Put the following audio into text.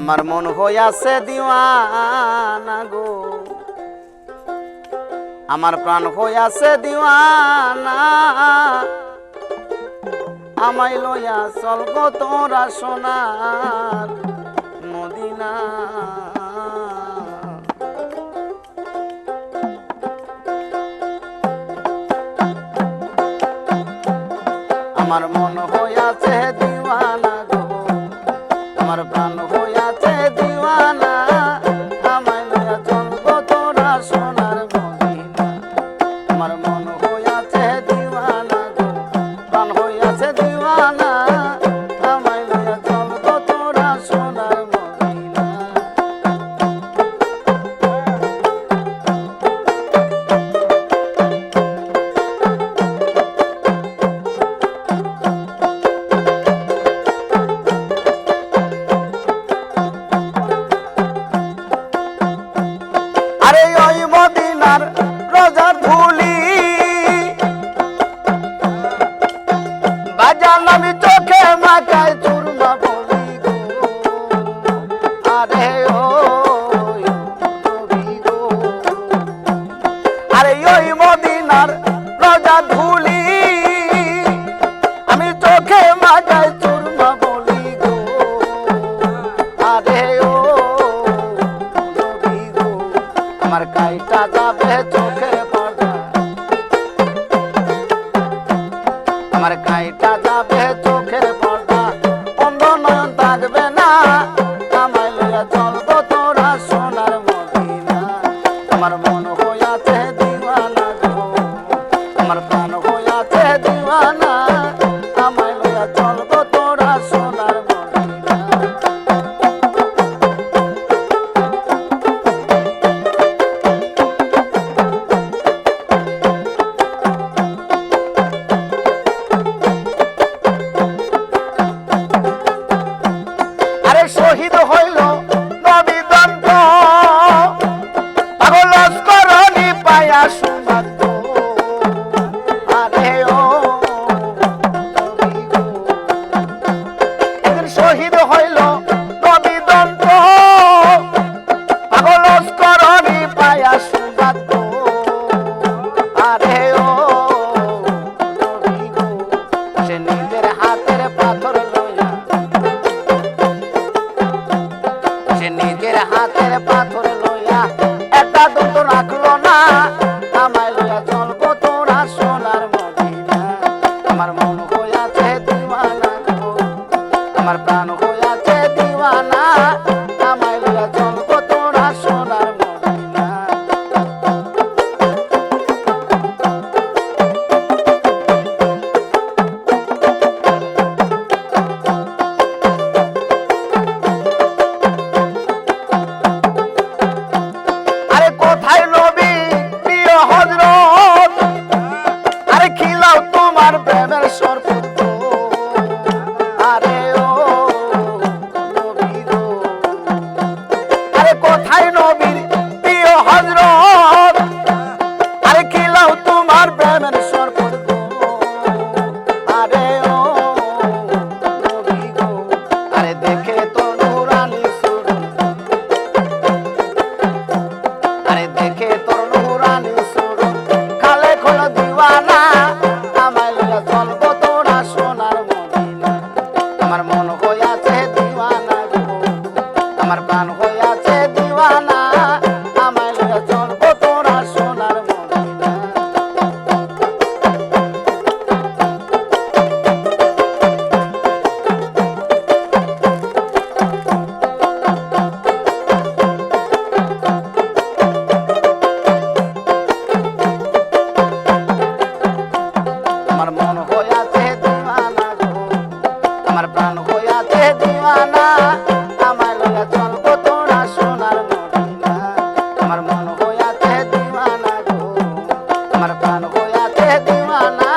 আমার মন হইয়াছে দিওয়ানা গো। আমার প্রাণ হইয়াছে দিওয়ানা। আমায় লইয়া চল গো তোরা সোনার মদিনা। আমার মন হইয়াছে দিওয়ানা গো। আমার প্রাণ হইয়াছে দিওয়ানা আমায় বাজান আমি চোখে চুরমা বলি আরে ও আরে ওই মদিনার রোজার ধুলি, আমি চোখে মাথায় দিওয়ানা আমায় লইয়া চলবো তোরা সোনার আরে শহীদ হইল নবী দন্ত পাগল পায়া সুমান্ত আমার প্রাণ গেছে দিওয়ানা, আমায় লয়ে চলবো তোরা সোনার মদিনা। আমার মন হইয়াছে দিওয়ানা গো, আমার প্রাণ হইয়াছে দিওয়ানা। 好了